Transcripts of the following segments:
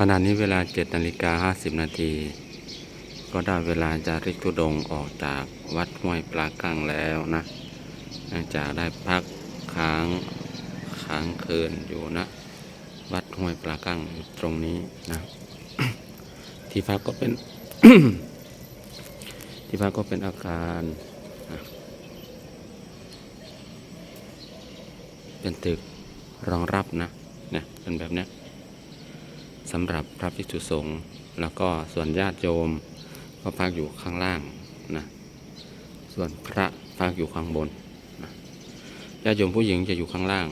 ขณะนี้เวลา7นาฬิกา50 นาที ก็ได้เวลาจะริกทุดงออกจากวัดห้วยปลากั้งแล้วนะเนื่องจากได้พักค้างค้างคืนอยู่นะ วัดห้วยปลากั้งตรงนี้นะ ที่พักก็เป็น ที่พักก็เป็นอาคารเป็นตึกรองรับนะเนี่ยเป็นแบบเนี้ย สำหรับพระภิกษุสงฆ์แล้วก็ส่วนญาติโยมก็พักอยู่ข้างล่างนะส่วนพระพักอยู่ข้างบนนะญาติโยมผู้หญิงจะอยู่ข้างล่าง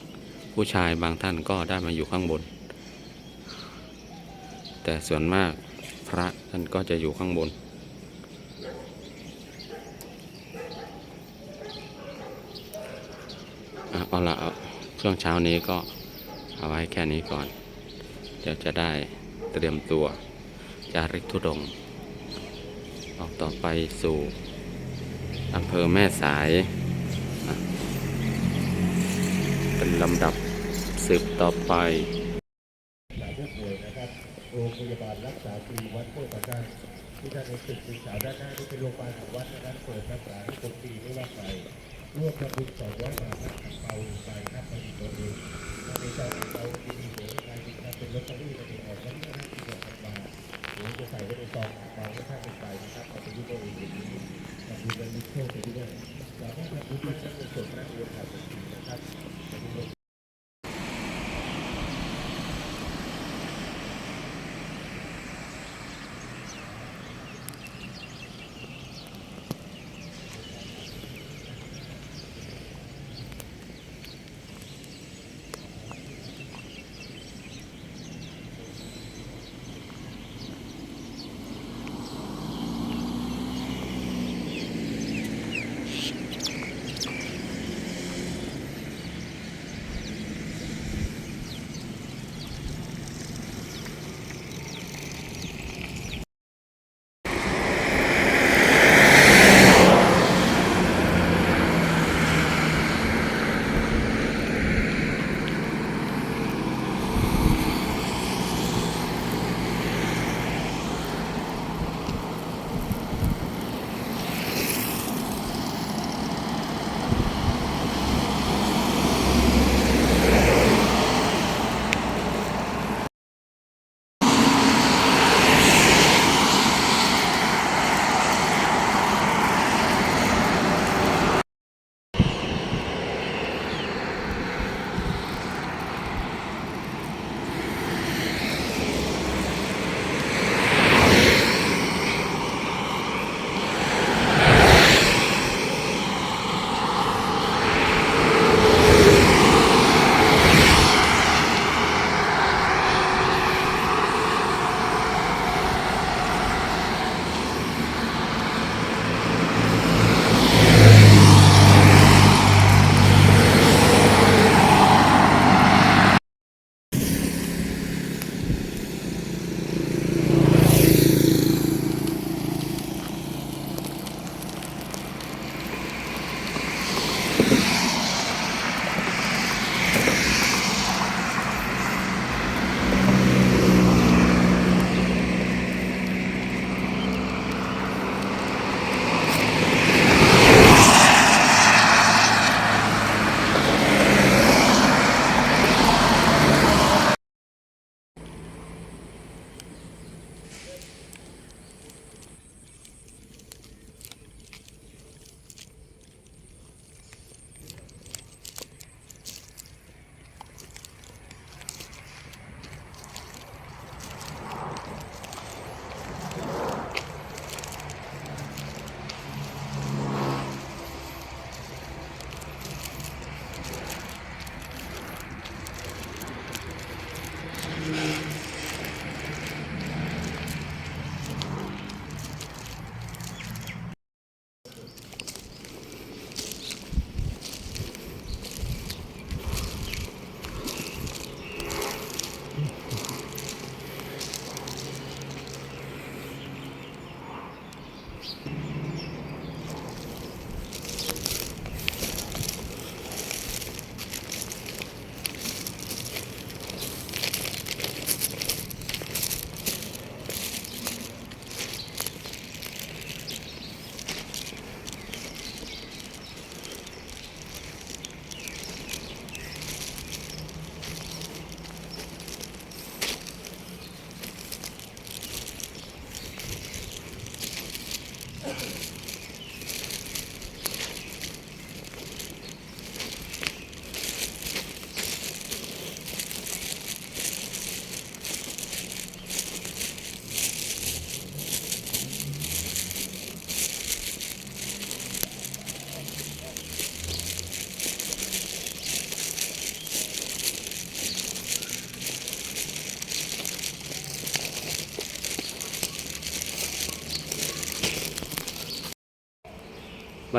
ผู้ชายบางท่านก็ได้มาอยู่ข้างบน แต่ส่วนมากพระท่านก็จะอยู่ข้างบนเอาละเช่วงเช้านี้ก็เอาไว้แค่นี้ก่อน เดี๋ยวจะได้เตรียมตัวจาริกธุดง ออกต่อไปสู่อำเภอแม่สาย เป็นลำดับสืบต่อไปโรงพยาบาลรักษาฟรีวัดโคตระการที่ท่านในตึกศึกษาด้านหน้าที่เป็นโรงพยาบาลของวัดนะครับเปิดรักษาให้คนฟรีไม่ว่าใคร ร่วมทำบุญสองร้อยบาทนะครับเบาใจครับไปตัวเองถ้าในใจเราดีๆเดี๋ยวใครจะเป็นลอตเตอรี่จะเป็นออกแล้วนะครับที่จะทำมาเดี๋ยวจะใส่ไว้ในซองเบาไม่ค่าเป็นไปนะครับเอาไปยุ่ตัวเองอย่างนี้ทำบุญเป็นมิตรโชคไปด้วยแต่ถ้ารถทำบุญได้ทั้งในส่วนพระอุปถัมภ์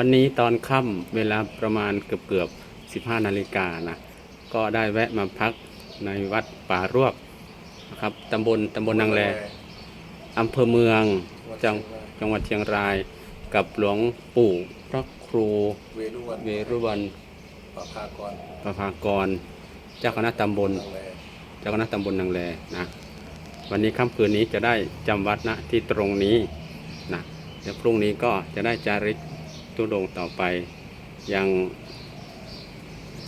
วันนี้ตอนค่ำเวลาประมาณเกือบเกือบสิบห้านาฬิกานะก็ได้แวะมาพักในวัดป่ารวบนะครับตำบลตำบลนางแลอำเภอเมืองจังจังหวัดเชียงรายกับหลวงปู่พระครูเวรุวันเวรุวันปภากรประภากร เจ้าคณะตำบลนางแลเจ้าคณะตำบลนางแลนะวันนี้ค่ำคืนนี้จะได้จำวัดณที่ตรงนี้นะเดี๋ยวพรุ่งนี้ก็จะได้จาริก ตุดงต่อไป ยัง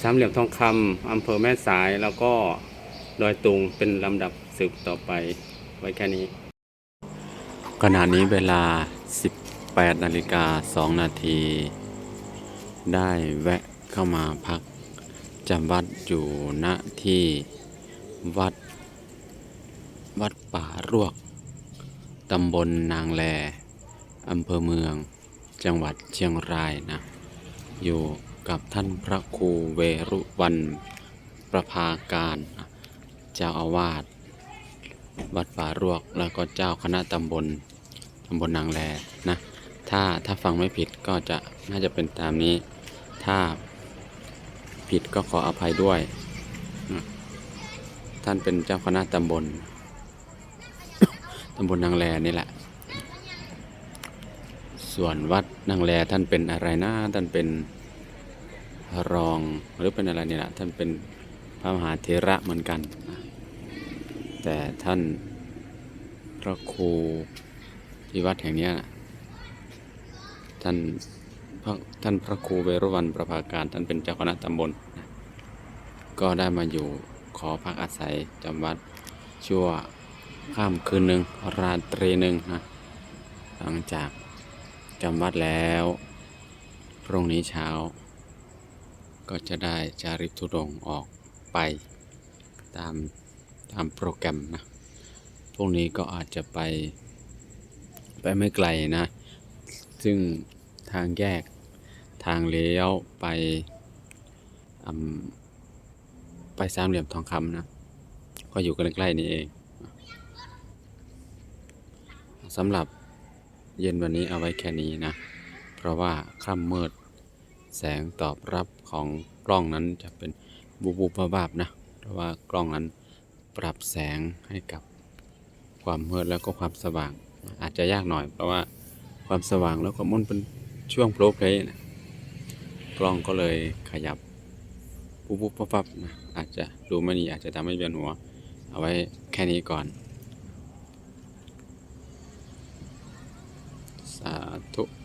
สามเหลี่ยมทองคำอำเภอแม่สายแล้วก็ดอยตุงเป็นลำดับสืบต่อไปไว้แค่นี้ ขณะนี้เวลา 18นาฬิกา2นาที ได้แวะเข้ามาพักจำวัดอยู่ณที่วัด วัดป่ารวก ตำบลนางแลอำเภอเมือง จังหวัดเชียงรายนะอยู่กับท่านพระครูเวรุวันประภาการนะเจ้าอาวาสวัดป่ารวกแล้วก็เจ้าคณะตำบลตำบลนางแลนะถ้าถ้าฟังไม่ผิดก็จะน่าจะเป็นตามนี้ ถ้าผิดก็ขออภัยด้วย ท่านเป็นเจ้าคณะตำบลตำบลนางแลนี่แหละ ส่วนวัดนางแลท่านเป็นอะไรนะท่านเป็นรองหรือเป็นอะไรเนี่ยแหละท่านเป็นพระมหาเถระเหมือนกัน แต่ท่านพระครูที่วัดแห่งนี้ท่านพระท่านพระครูเวรวันประภาการ ท่านเป็นเจ้าคณะตำบล ก็ได้มาอยู่ขอพักอาศัยจำวัดชั่วข้ามคืนหนึ่งราตรีหนึ่งนะหลังจาก จำวัดแล้ว พรุ่งนี้เช้า ก็จะได้จาริกธุดงค์ออกไปตามตามโปรแกรมนะ พรุ่งนี้ก็อาจจะไป ไปไม่ไกลนะ ซึ่งทางแยกทางเลี้ยวไปไปสามเหลี่ยมทองคำนะ ก็อยู่กันใกล้ๆนี่เองสำหรับ เย็นวันนี้เอาไว้แค่นี้นะ เพราะว่าค่ำมืดแสงตอบรับของกล้องนั้นจะเป็นบุบบุบบ้าบนะ เพราะว่ากล้องนั้นปรับแสงให้กับความมืดแล้วก็ความสว่าง อาจจะยากหน่อย เพราะว่าความสว่างแล้วก็มันเป็นช่วงโปรเพลย์นะกล้องก็เลยขยับปุ๊บปุ๊บปั๊บปั๊บนะอาจจะดูไม่ดีอาจจะทำให้เวียนหัว เอาไว้แค่นี้ก่อน สาธุ